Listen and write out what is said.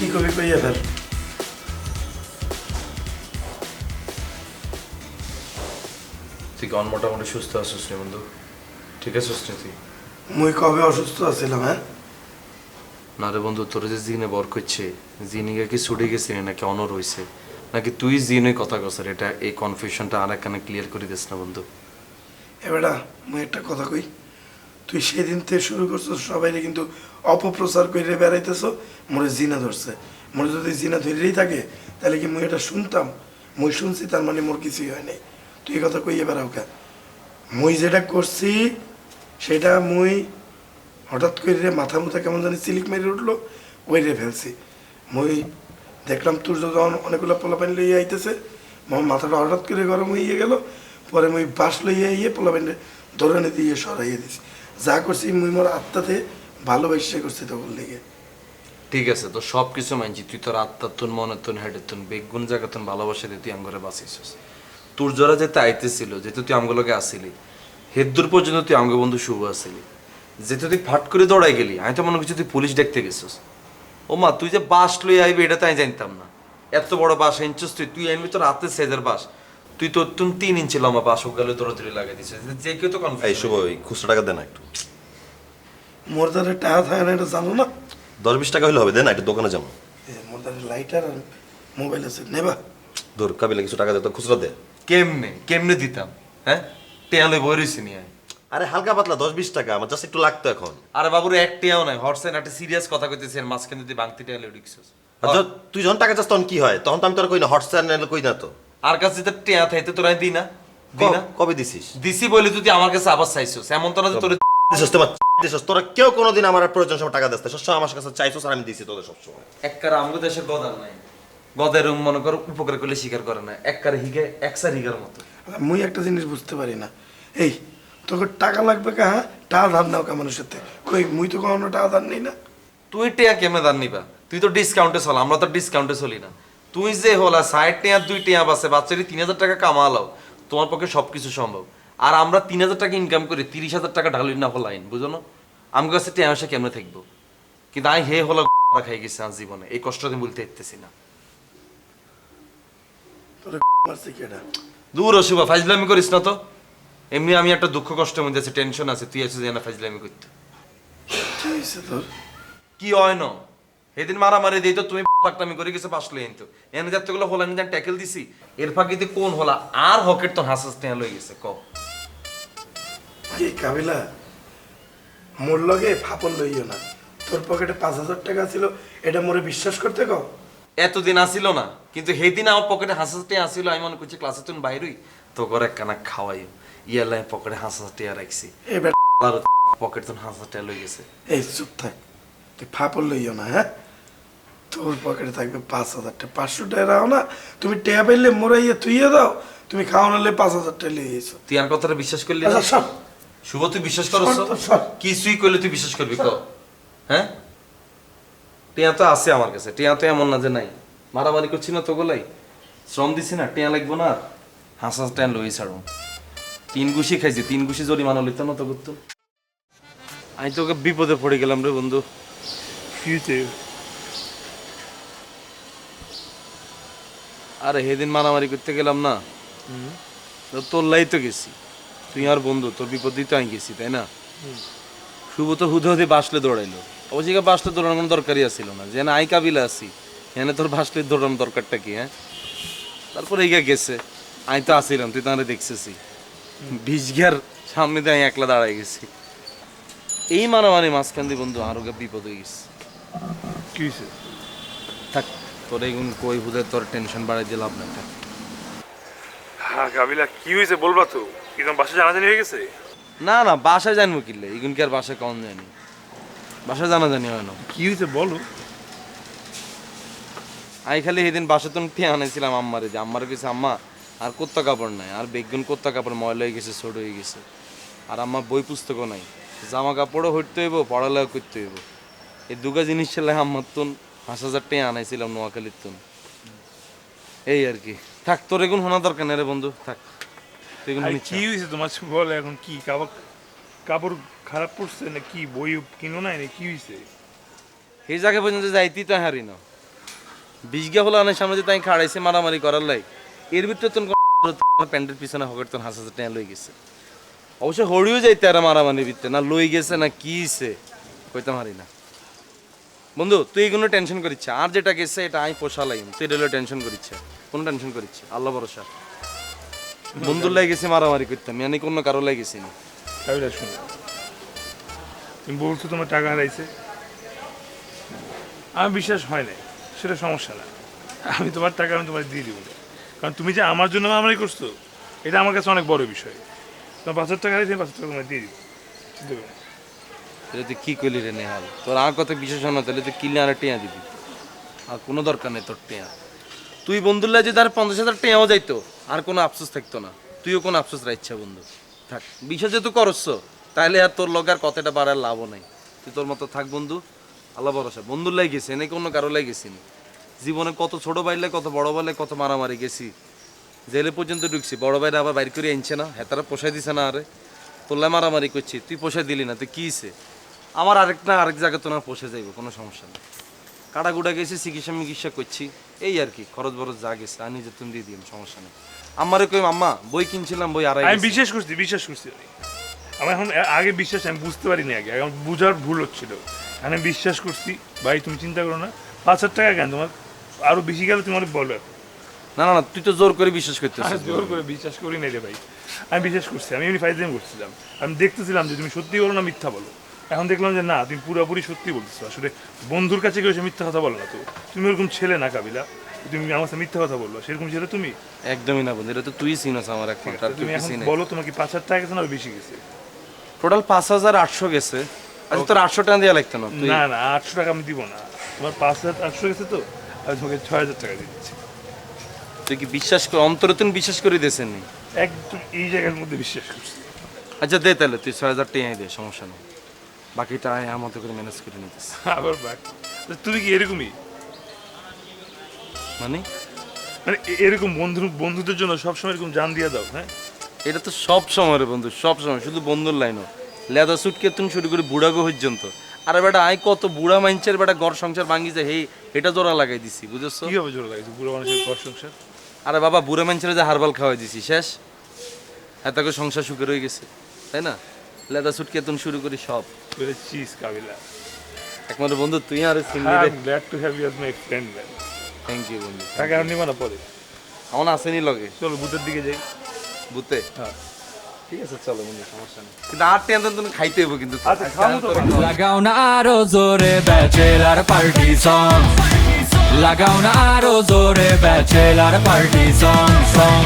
কি কবি কইয়া ফেল তুই কি অন মোটামুটি সুস্থ আছিস রে বন্ধু ঠিক আছিস রে তুই মুই কবে অসুস্থ আছিলাম হ্যাঁ? না রে বন্ধু তোর যে জিনে বর করছে জিনিকে কি ছুটে গেছে নাকি অনর হইছে? নাকি তুই জিনে কথা কসর এটা এই কনফিউশনটা আর একখানে ক্লিয়ার করে দিস না বন্ধু? এবারা মুই একটা কথা কই। তুই সেদিন থেকে শুরু করছ সবাই কিন্তু অপপ্রচার করে বেড়াইতেছ, মোরে জিনা ধরছে। মোরে যদি জিনা ধরেই থাকে, তাহলে কি মুই এটা শুনতাম? মুই শুনছি, তার মানে মোর কিছুই হয় নাই। তুই এই কথা কইয়ে বেড়াও কে? মুই যেটা করছি, সেটা মুই হঠাৎ করে মাথা মুথা কেমন জানি সিলিক মেরে উঠল ওই রে ফেলছি। মুই দেখলাম তোর যখন অনেকগুলো পোলাপানি লইয়া আইতেছে আমার মাথাটা হঠাৎ করে গরম হয়ে গেল, পরে মুই বাস লইয়া ইয়ে পোলাপানি ধরে দিয়ে সরাইয়ে দিছি। যা করছি, মুই মোর আত্মাতে ভালোবাসে করছি তখন লেগে। ঠিক আছে, তো সব কিছু মানছি। তুই তোর আত্মার তুন মনের তুন হেডের তুন বেগুন জায়গা তুন ভালোবাসা দিয়ে তুই আঙ্গরে বাঁচিয়েছিস। তোর যারা যেতে আইতেছিল, যেহেতু তুই আমগুলোকে আসিলি, হেদ্দুর পর্যন্ত তুই আমগো বন্ধু শুভ আসিলি। যেহেতু তুই ফাট করে দৌড়াই গেলি, আমি তো মনে করছি তুই পুলিশ দেখতে গেছিস। ও মা, তুই যে বাস লই আইবি, এটা তো আমি জানতাম না। এত বড় বাস আনছিস তুই তুই আনবি তোর হাতে সেজের বাস। তুই তোর তুন তিন ইঞ্চি লম্বা বাস ও গেলে তোর ধরে লাগিয়ে দিছিস যে কেউ তো এই কনফিউজ শুভ ওই খুচরা টাকা দেন একটু। মোর দ্বারা টাকা থাকে না এটা জানো না? দশ বিশ টাকা হলে হবে দেন একটু দোকানে যাব। এ, মোর লাইটার আর মোবাইল আছে নেবা? দূর কাবিলা কিছু টাকা দে তো খুচরা দে। কেমনে কেমনে দিতাম হ্যাঁ? টেয়ালে বই রইছি নিয়ে। আরে হালকা পাতলা দশ বিশ টাকা আমার জাস্ট একটু লাগতো এখন। আরে বাবুর একটিয়াও নাই হটসেন একটা সিরিয়াস কথা কইতেছি আর মাঝখানে তুই বাংতি টেয়ালে উঠিকছিস আর যখন- তুই যখন টাকা চাস তখন কি হয়? তখন তো আমি তোর কই না নাইলে কই না তো? আর কাছে তো টেয়া থাইতে তোরা দিই না? দিই না? কবে দিছিস? দিছি বলে তুই আমার কাছে আবার চাইছিস এমন তো না যে তোর দিছিস তোমার দিছিস তোরা কেউ কোনোদিন আমার প্রয়োজন সময় টাকা দিস না। সবসময় আমার কাছে চাইছিস আর আমি দিছি তোদের সবসময় এককার আমগো দেশে গদার নাই। গদের মনে কর উপকার করলে স্বীকার করে না। এককার হিগে একসার হিগার মতো। মুই একটা জিনিস বুঝতে পারি না। এই তোকে টাকা লাগবে কা হ্যাঁ? টাকা ধার নাও কা মানুষের থেকে। কই মুই তো কখনো টাকা ধার নেই না? তুই টেয়া কেমনে দান নিবা? তুই তো ডিসকাউন্টে চল আমরা তো ডিসকাউন্টে চলি না। তুই যে হলা ষাট টেয়া দুই টেয়া বাসে বাচ্চাটি তিন হাজার টাকা কামালাও তোমার পক্ষে সবকিছু সম্ভব। আর আমরা তিন হাজার টাকা ইনকাম করি তিরিশ হাজার টাকা ঢালি না হলাইন বুঝো না? আমার কাছে টেয়া পয়সা কেমনে থাকব? কিন্তু আমি হে হলো খাই গেছি আমার জীবনে এই কষ্ট আমি বলতে ইতেছি না। দূর অশুভা ফাইজলামি করিস না তো। এমনি আমি একটা দুঃখ কষ্টের মধ্যে আছে টেনশন আছে তুই আছিস না ফাইজলামি করতে। কি কি হয় না? সেদিন মারামারি দিই তো তুমি পাকটামি করে গেছে পাসলে কিন্তু এনে যাত্রগুলো হলা আমি ট্যাকেল দিছি এর ফাঁকিতে কোন হলা? আর হকের তো হাসাস টেয়া লই গেছে ক? কি কাবিলা মোর লগে ফাপল লইও না। তোর পকেটে পাঁচ হাজার টাকা ছিল এটা মোরে বিশ্বাস করতে কও? এতদিন আসিল না কিন্তু সেদিন আমার পকেটে হাসাস আসিল আমি মনে করছি ক্লাসে তুমি বাইরই তো করে কানা খাওয়াই ইয়ালাই পকেটে টেয়া রাখছি। এবার পকেট তো হাসাস লই গেছে। এই চুপ থাক তুই ফাপল লইও না হ্যাঁ? তোর পকেটে থাকবে পাঁচ হাজার টাকা। পাঁচশো টাকা রাও না তুমি টেয়া পাইলে মোরাইয়া তুইয়ে দাও তুমি খাওয়ানোলে পাঁচ হাজার টাকা লিয়ে গেছো তুই আর কথাটা বিশ্বাস করলি না? আচ্ছা সব শুভ তুই বিশ্বাস করছ সর তো, সর। কিছুই করলে তুই বিশ্বাস করবি ক? হ্যাঁ? টিয়া তো আছে আমার কাছে টিয়া তো এমন না যে নাই। মারামারি করছি না তো গোলাই শ্রম দিছি না টিয়া লাগবো না আর। হাঁস হাঁস টিয়া লই ছাড়ো। তিন গুছি খাইছি তিন গুছি জরিমানা লইতাম না তো। করতো আমি তোকে বিপদে পড়ে গেলাম রে বন্ধু। আরে সেদিন মারামারি করতে গেলাম না। তো তোর লাই তো গেছি। তুই আর বন্ধু তোর বিপদেই তো আমি গেছি তাই না? শুভ তো হুদে হুদে বাসলে দৌড়াইলো। অবশ্যই বাসলে দৌড়ানোর কোনো দরকারই আসছিল না। যে না আই কাবিলা আছি। এখানে তোর বাসলে দৌড়ানোর দরকারটা কি হ্যাঁ? তারপরে এইগা গেছে। আমি তো আসিলাম তুই তাহলে দেখছিসি ভিজগার সামনে দিয়ে আমি একলা দাঁড়াই গেছি। এই মারামারি মাঝখান দিয়ে বন্ধু আরও গা বিপদ হয়ে গেছে। কি থাক। তোর এইগুন কই হুদে তোর টেনশন বাড়াই দিয়ে লাভ নাই হ্যাঁ কাবিলা কি হয়েছে বলবা তো? কি তোমার বাসা জানাজানি হয়ে গেছে? না না বাসায় জানব কিনলে এগুন কি আর বাসায় কম জানি? বাসায় জানা জানি হয় না। কি হয়েছে বলো? আমি খালি সেদিন বাসা তো আনাইছিলাম আম্মারে যে আম্মারে কিছু আম্মা আর কোত্তা কাপড় নাই আর বেগুন কোত্তা কাপড় ময়লা হয়ে গেছে ছোট হয়ে গেছে। আর আম্মা বই পুস্তকও নাই। জামা কাপড়ও হইতে হইব পড়ালেখা করতে হইব। এই দুগা জিনিস ছিল আম্মার তুন পাঁচ হাজার টাকা আনাইছিলাম নোয়াখালীর তুন এই আর কি। থাক তোর এগুন শোনা দরকার নেই রে বন্ধু থাক। কি হয়েছে তোমার? বলো এখন কি কাপড় কাপড় খারাপ পড়ছে না কি বই কিনো নাই না কি হয়েছে সেই জায়গায় পর্যন্ত যাইতি তো হারি না। বিশগা হলো আনের সামনে যে তাই খাড়াইছে মারামারি করার লাই। এর ভিতরে তোর প্যান্টের পিছনে হকের তোর হাসা লই গেছে। অবশ্য হরিও যাইতে আর মারামারির ভিতরে না লই গেছে না কি হইছে কইতে পারি না। বন্ধু, তুই এগুলো টেনশন করিচ্ছে আর যেটা গেছে, এটা আমি পোষালাই তুই এটা টেনশন করিচ্ছে কোন টেনশন করিচ্ছে আল্লাহ ভরসা। বন্ধুর লাগে গেছে, মারামারি করতাম। আমি কোনো কারও লাগে গেছি তুমি বলছো তোমার টাকা হারাইছে। আমার বিশ্বাস হয় না সেটা সমস্যা না। আমি তোমার টাকা, আমি তোমার দিয়ে দিব। কারণ তুমি যে আমার জন্য মারামারি করছ, এটা আমার কাছে অনেক বড় বিষয়। তোমার পাঁচ হাজার টাকা হারাইছে পাঁচ হাজার টাকা তোমার দিয়ে দিব। তাহলে তুই কি করলি রে নেহাল? তোর আর কথা বিশেষ না? তাহলে তুই কিনলে আর টেয়া দিবি। আর কোনো দরকার নেই তোর টেয়া। তুই বন্ধুর যদি আর পঞ্চাশ হাজার টেয়াও যাইতো, আর কোনো আফসোস থাকতো না। তুইও কোনো আফসোস রাখছে বন্ধু। থাক বিশ্বাস যেহেতু করছ তাহলে আর তোর লগার কথাটা বাড়ার লাভও নাই। তুই তোর মতো থাক বন্ধু, আল্লাহ ভরসা। বন্ধুর লাগে গেছে নাকি অন্য কারও লাগে গেছি। জীবনে কত ছোট বাইলে কত বড় বাইলে কত মারামারি গেছি। জেলে পর্যন্ত ঢুকছি। বড় বাইরে আবার বাইর করে আনছে না, হেতারা পোষাই দিছে না আরে। তোল্লা মারামারি করছি, তুই পোষাই দিলি না, তুই কি? আমার আরেক না আরেক জায়গায় তো না পোষে যাইব কোনো সমস্যা নেই। কাটা গুড়া গেছি চিকিৎসা মিকিৎসা করছি। এই আর কি খরচ বরচ যা গেছে আমি নিজে তুমি দিয়ে দিই সমস্যা নেই। আমারে কই আম্মা বই কিনছিলাম বই আড়াই আমি বিশ্বাস করছি বিশ্বাস করছি আমি। আমার এখন আগে বিশ্বাস আমি বুঝতে পারিনি আগে। এখন বুঝার ভুল হচ্ছিল। আমি বিশ্বাস করছি ভাই তুমি চিন্তা করো না। পাঁচ হাজার টাকা কেন? তোমার আরও বেশি গেলে তুমি অনেক বলো না না না তুই তো জোর করে বিশ্বাস করতেছিস। আমি জোর করে বিশ্বাস করি নাই রে ভাই। আমি বিশ্বাস করছি আমি এমনি ফাইজলাম করছিলাম। আমি দেখতেছিলাম যে তুমি সত্যি বলো না মিথ্যা বলো। এখন দেখলাম যে না তুমি পুরোপুরি সত্যি বলতেছো। আসলে বন্ধুর কাছে কেউ মিথ্যা কথা বলো না তো। তুমি ওরকম ছেলে না কাবিলা। তুমি আমার সাথে মিথ্যা কথা বলল সেরকম ছেলে তুমি? একদমই না বন্ধু এটা তো তুই চিনস আমার এখন তার তুমি এখন বলো তোমার কি পাঁচ হাজার টাকা গেছে না বেশি গেছে? টোটাল পাঁচ হাজার আটশো গেছে। আচ্ছা তোর আটশো টাকা দেওয়া লাগতো না? না না আটশো টাকা আমি দিব না। তোমার পাঁচ হাজার আটশো গেছে তো আমি তোমাকে ছয় হাজার টাকা দিয়ে দিচ্ছি। তুই কি বিশ্বাস কর অন্তরে তুমি বিশ্বাস করে দিয়েছেন একদম এই জায়গার মধ্যে বিশ্বাস করছি। আচ্ছা দে তাহলে তুই ছয় হাজার টাকা দে সমস্যা নেই। বাকিটা আমি আমার মতো করে ম্যানেজ করে নিতেছি। আবার তুমি কি এরকমই? মানে? মানে এরকম বন্ধু বন্ধুদের জন্য সবসময় এরকম জান দিয়ে দাও হ্যাঁ? এটা তো সব সময় রে বন্ধু সব সময় শুধু বন্ধুর লাইনও লেদা সুটকে তুমি শুরু করে বুড়াগো পর্যন্ত। আরে বেটা আই কত বুড়া মাইনছের বেটা ঘর সংসার ভাঙি যায় হেই এটা জোড়া লাগাই দিছি বুঝেছ? কীভাবে জোর লাগছে বুড়ো মানুষের ঘর সংসার? আরে বাবা বুড়া মাইনছের যে হারবাল খাওয়াই দিছি শেষ। এত করে সংসার সুখে রয়ে গেছে তাই না? লেদা সুটকে তুমি শুরু করি সব। বলে চিজ কাবিলা একমাত্র বন্ধু তুই আর সিঙ্গি আই রে am glad to have you as my friend man thank you বন্ধু। টাকা আর নিবা না পরে। আমার আসেনি লগে। চলো বুথের দিকে যাই। বুতে হ্যাঁ। ঠিক আছে চলো বন্ধু সমস্যা নেই। কিন্তু আর টেনশন তুমি খাইতে হইব কিন্তু। আচ্ছা খাব তো লাগাও না আরও জোরে ব্যাচেলার পার্টি সং লাগাও না আরও জোরে ব্যাচেলার পার্টি সং সং